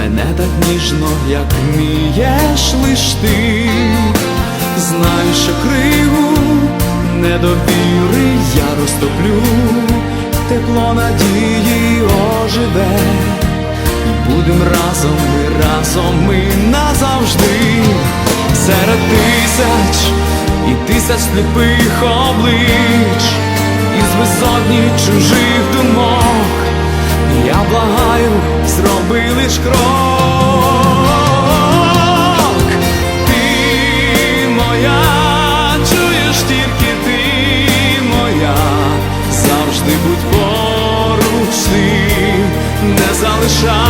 мене так ніжно, як вмієш лиш ти, знаю, що криву недовіри я розтоплю, тепло надії оживе. І будем разом, ми разом, ми назавжди. Серед тисяч і тисяч сліпих облич, із висотні чужих думок, зроби лиш крок. Ти моя, чуєш тільки ти моя, завжди будь поруч не залишай,